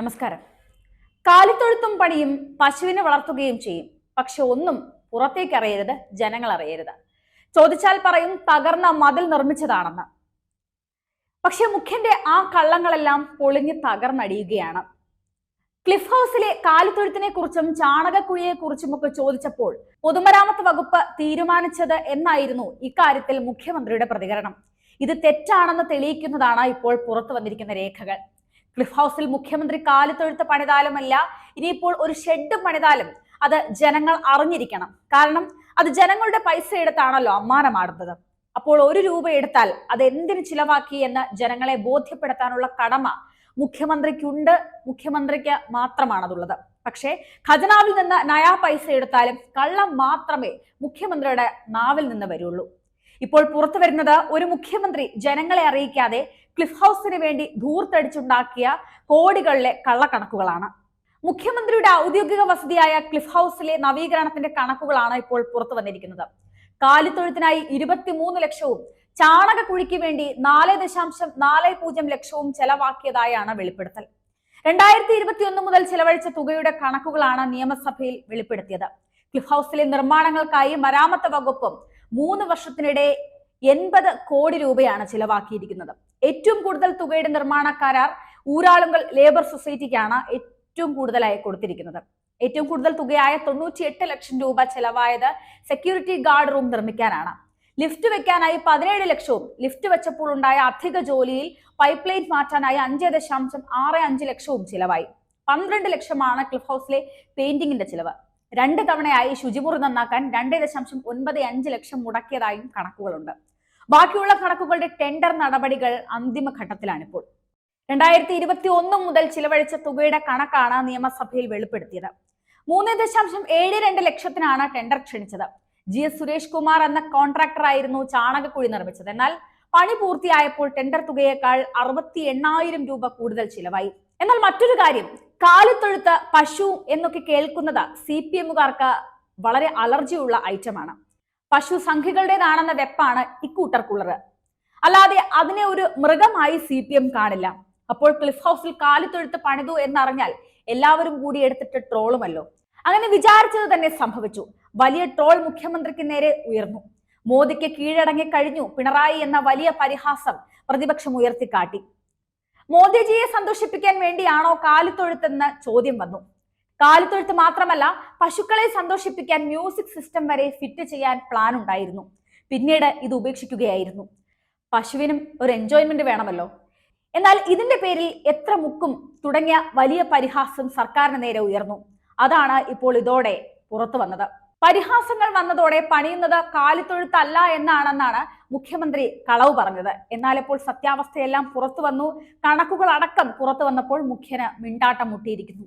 നമസ്കാരം. കാലിത്തൊഴുത്തും പണിയും പശുവിനെ വളർത്തുകയും ചെയ്യും. പക്ഷെ ഒന്നും പുറത്തേക്ക് അറിയരുത് ജനങ്ങൾ അറിയരുത്. ചോദിച്ചാൽ പറയും തകർന്ന മതിൽ നിർമ്മിച്ചതാണെന്ന്. പക്ഷെ മുഖ്യന്റെ ആ കള്ളങ്ങളെല്ലാം പൊളിഞ്ഞ് തകർന്നടിയുകയാണ്. ക്ലിഫ് ഹൗസിലെ കാലിത്തൊഴുത്തിനെ കുറിച്ചും ചാണകക്കുഴിയെ കുറിച്ചും ഒക്കെ ചോദിച്ചപ്പോൾ പൊതുമരാമത്ത് വകുപ്പ് തീരുമാനിച്ചത് എന്നായിരുന്നു ഇക്കാര്യത്തിൽ മുഖ്യമന്ത്രിയുടെ പ്രതികരണം. ഇത് തെറ്റാണെന്ന് തെളിയിക്കുന്നതാണ് ഇപ്പോൾ പുറത്തു വന്നിരിക്കുന്ന രേഖകൾ. ക്ലിഫ് ഹൗസിൽ മുഖ്യമന്ത്രി കാലിത്തൊഴുത്ത് പണിതാലുമല്ല ഇനിയിപ്പോൾ ഒരു ഷെഡ് പണിതാലും അത് ജനങ്ങൾ അറിഞ്ഞിരിക്കണം. കാരണം അത് ജനങ്ങളുടെ പൈസ എടുത്താണല്ലോ അമ്മാനമാടുന്നത്. അപ്പോൾ ഒരു രൂപ എടുത്താൽ അത് എന്തിനു ചിലവാക്കി എന്ന് ജനങ്ങളെ ബോധ്യപ്പെടുത്താനുള്ള കടമ മുഖ്യമന്ത്രിക്കുണ്ട്. മുഖ്യമന്ത്രിക്ക് മാത്രമാണതുള്ളത്. പക്ഷേ ഖജനാവിൽ നിന്ന് നയാ പൈസ എടുത്താലും കള്ളം മാത്രമേ മുഖ്യമന്ത്രിയുടെ നാവിൽ നിന്ന് വരുള്ളൂ. ഇപ്പോൾ പുറത്തു വരുന്നത് ഒരു മുഖ്യമന്ത്രി ജനങ്ങളെ അറിയിക്കാതെ ക്ലിഫ് ഹൗസിന് വേണ്ടി ധൂർത്തടിച്ചുണ്ടാക്കിയ കോടികളിലെ കള്ളക്കണക്കുകളാണ്. മുഖ്യമന്ത്രിയുടെ ഔദ്യോഗിക വസതിയായ ക്ലിഫ് ഹൗസിലെ നവീകരണത്തിന്റെ കണക്കുകളാണ് ഇപ്പോൾ പുറത്തു വന്നിരിക്കുന്നത്. കാലിത്തൊഴുത്തിനായി ഇരുപത്തിമൂന്ന് ലക്ഷവും ചാണക ചാണകക്കുഴിക്ക് വേണ്ടി നാല് ദശാംശം നാല് പൂജ്യം ലക്ഷവും ചെലവാക്കിയതായാണ് വെളിപ്പെടുത്തൽ. രണ്ടായിരത്തി ഇരുപത്തിയൊന്ന് മുതൽ ചെലവഴിച്ച തുകയുടെ കണക്കുകളാണ് നിയമസഭയിൽ വെളിപ്പെടുത്തിയത്. ക്ലിഫ് ഹൗസിലെ നിർമ്മാണങ്ങൾക്കായി മരാമത്ത് വകുപ്പും മൂന്ന് വർഷത്തിനിടെ എൺപത് കോടി രൂപയാണ് ചിലവാക്കിയിരിക്കുന്നത്. ഏറ്റവും കൂടുതൽ തുകയുടെ നിർമ്മാണ കരാർ ഊരാളുങ്കൽ ലേബർ സൊസൈറ്റിക്കാണ് ഏറ്റവും കൂടുതലായി കൊടുത്തിരിക്കുന്നത്. ഏറ്റവും കൂടുതൽ തുകയായ തൊണ്ണൂറ്റി എട്ട് ലക്ഷം രൂപ ചെലവായത് സെക്യൂരിറ്റി ഗാർഡ് റൂം നിർമ്മിക്കാനാണ്. ലിഫ്റ്റ് വെക്കാനായി പതിനേഴ് ലക്ഷവും ലിഫ്റ്റ് വെച്ചപ്പോൾ ഉണ്ടായ അധിക ജോലിയിൽ പൈപ്പ് ലൈൻ മാറ്റാനായി അഞ്ച് ദശാംശം ആറ് അഞ്ച് ലക്ഷവും ചിലവായി. പന്ത്രണ്ട് ലക്ഷമാണ് ക്ലിഫ് ഹൗസിലെ പെയിന്റിങ്ങിന്റെ ചിലവ്. രണ്ട് തവണയായി ശുചിമുറി നന്നാക്കാൻ രണ്ട് ദശാംശം ഒൻപത് അഞ്ച് ലക്ഷം മുടക്കിയതായും കണക്കുകളുണ്ട്. ബാക്കിയുള്ള കണക്കുകളുടെ ടെൻഡർ നടപടികൾ അന്തിമഘട്ടത്തിലാണിപ്പോൾ. രണ്ടായിരത്തി ഇരുപത്തി ഒന്ന് മുതൽ ചിലവഴിച്ച തുകയുടെ കണക്കാണ് നിയമസഭയിൽ വെളിപ്പെടുത്തിയത്. മൂന്ന് ദശാംശം ഏഴ് രണ്ട് ലക്ഷത്തിനാണ് ടെൻഡർ ക്ഷണിച്ചത്. ജി എസ് സുരേഷ് കുമാർ എന്ന കോൺട്രാക്ടർ ആയിരുന്നു ചാണകക്കുഴി നിർമ്മിച്ചത്. എന്നാൽ പണി പൂർത്തിയായപ്പോൾ ടെൻഡർ തുകയേക്കാൾ അറുപത്തി എണ്ണായിരം രൂപ കൂടുതൽ ചിലവായി. എന്നാൽ മറ്റൊരു കാര്യം കാലിത്തൊഴുത്ത് പശു എന്നൊക്കെ കേൾക്കുന്നത് സി പി എമ്മുകാർക്ക് വളരെ അലർജിയുള്ള ഐറ്റമാണ്. പശു സംഘികളുടേതാണെന്ന വെപ്പാണ് ഇക്കൂട്ടർക്കുള്ളത്. അല്ലാതെ അതിനെ ഒരു മൃഗമായി സി പി എം കാണില്ല. അപ്പോൾ ക്ലിഫ് ഹൗസിൽ കാലിത്തൊഴുത്ത് പണിതു എന്നറിഞ്ഞാൽ എല്ലാവരും കൂടി എടുത്തിട്ട് ട്രോളുമല്ലോ അങ്ങനെ വിചാരിച്ചത് തന്നെ സംഭവിച്ചു. വലിയ ട്രോൾ മുഖ്യമന്ത്രിക്ക് നേരെ ഉയർന്നു. മോദിക്ക് കീഴടങ്ങി കഴിഞ്ഞു പിണറായി എന്ന വലിയ പരിഹാസം പ്രതിപക്ഷം ഉയർത്തിക്കാട്ടി. മോദിജിയെ സന്തോഷിപ്പിക്കാൻ വേണ്ടിയാണോ കാലിത്തൊഴുത്തെന്ന് ചോദ്യം വന്നു. കാലിത്തൊഴുത്ത് മാത്രമല്ല പശുക്കളെ സന്തോഷിപ്പിക്കാൻ മ്യൂസിക് സിസ്റ്റം വരെ ഫിറ്റ് ചെയ്യാൻ പ്ലാൻ ഉണ്ടായിരുന്നു. പിന്നീട് ഇത് ഉപേക്ഷിക്കുകയായിരുന്നു. പശുവിനും ഒരു എൻജോയ്മെന്റ് വേണമല്ലോ. എന്നാൽ ഇതിന്റെ പേരിൽ എത്ര മുക്കും തുടങ്ങിയ വലിയ പരിഹാസം സർക്കാരിന് നേരെ ഉയർന്നു. അതാണ് ഇപ്പോൾ ഇതോടെ പുറത്തു വന്നത് പരിഹാസങ്ങൾ വന്നതോടെ പണിയുന്നത് കാലിത്തൊഴുത്തല്ല എന്നാണെന്നാണ് മുഖ്യമന്ത്രി കളവ് പറഞ്ഞത്. എന്നാൽ ഇപ്പോൾ സത്യാവസ്ഥയെല്ലാം പുറത്തു വന്നു. കണക്കുകൾ അടക്കം പുറത്തു വന്നപ്പോൾ മുഖ്യന് മിണ്ടാട്ടം മുട്ടിയിരിക്കുന്നു.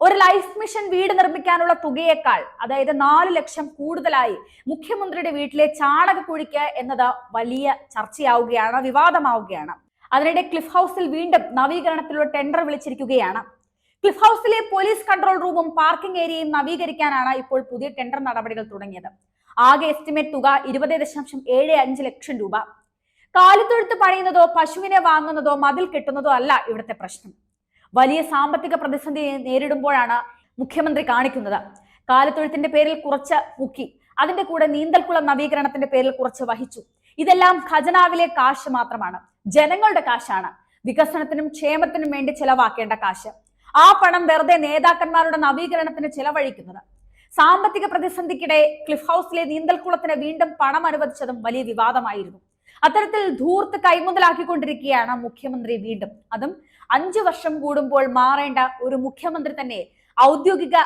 ഒരു ലൈഫ് മിഷൻ വീട് നിർമ്മിക്കാനുള്ള തുകയേക്കാൾ അതായത് നാല് ലക്ഷം കൂടുതലായി മുഖ്യമന്ത്രിയുടെ വീട്ടിലെ ചാണകക്കുഴിക്ക് എന്നത് വലിയ ചർച്ചയാവുകയാണ് വിവാദമാവുകയാണ്. അതിനിടെ ക്ലിഫ് ഹൗസിൽ വീണ്ടും നവീകരണത്തിലുള്ള ടെൻഡർ വിളിച്ചിരിക്കുകയാണ്. ക്ലിഫ് ഹൗസിലെ പോലീസ് കൺട്രോൾ റൂമും പാർക്കിംഗ് ഏരിയയും നവീകരിക്കാനാണ് ഇപ്പോൾ പുതിയ ടെൻഡർ നടപടികൾ തുടങ്ങിയത്. ആകെ എസ്റ്റിമേറ്റ് തുക ഇരുപത് ദശാംശം ഏഴ് അഞ്ച് ലക്ഷം രൂപ. കാലിത്തൊഴുത്ത് പണിയുന്നതോ പശുവിനെ വാങ്ങുന്നതോ മതിൽ കെട്ടുന്നതോ അല്ല ഇവിടുത്തെ പ്രശ്നം. വലിയ സാമ്പത്തിക പ്രതിസന്ധി നേരിടുമ്പോഴാണ് മുഖ്യമന്ത്രി കാണിക്കുന്നത്. കാലിത്തൊഴുത്തിന്റെ പേരിൽ കുറച്ച് മുക്കി അതിന്റെ കൂടെ നീന്തൽക്കുളം നവീകരണത്തിന്റെ പേരിൽ കുറച്ച് വഹിച്ചു. ഇതെല്ലാം ഖജനാവിലെ കാശ് മാത്രമാണ്. ജനങ്ങളുടെ കാശാണ്. വികസനത്തിനും ക്ഷേമത്തിനും വേണ്ടി ചെലവാക്കേണ്ട കാശ്. ആ പണം വെറുതെ നേതാക്കന്മാരുടെ നവീകരണത്തിന് ചെലവഴിക്കുന്നത്. സാമ്പത്തിക പ്രതിസന്ധിക്കിടെ ക്ലിഫ് ഹൗസിലെ നീന്തൽക്കുളത്തിന് വീണ്ടും പണം അനുവദിച്ചതും വലിയ വിവാദമായിരുന്നു. അത്തരത്തിൽ ധൂർത്ത് കൈമുതലാക്കിക്കൊണ്ടിരിക്കുകയാണ് മുഖ്യമന്ത്രി വീണ്ടും. അതും അഞ്ചു വർഷം കൂടുമ്പോൾ മാറേണ്ട ഒരു മുഖ്യമന്ത്രി തന്നെ ഔദ്യോഗിക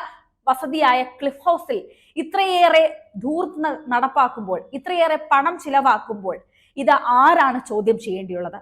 വസതിയായ ക്ലിഫ് ഹൗസിൽ ഇത്രയേറെ ധൂർത്ത് നടപ്പാക്കുമ്പോൾ ഇത്രയേറെ പണം ചിലവാക്കുമ്പോൾ ഇത് ആരാണ് ചോദ്യം ചെയ്യേണ്ടിയുള്ളത്?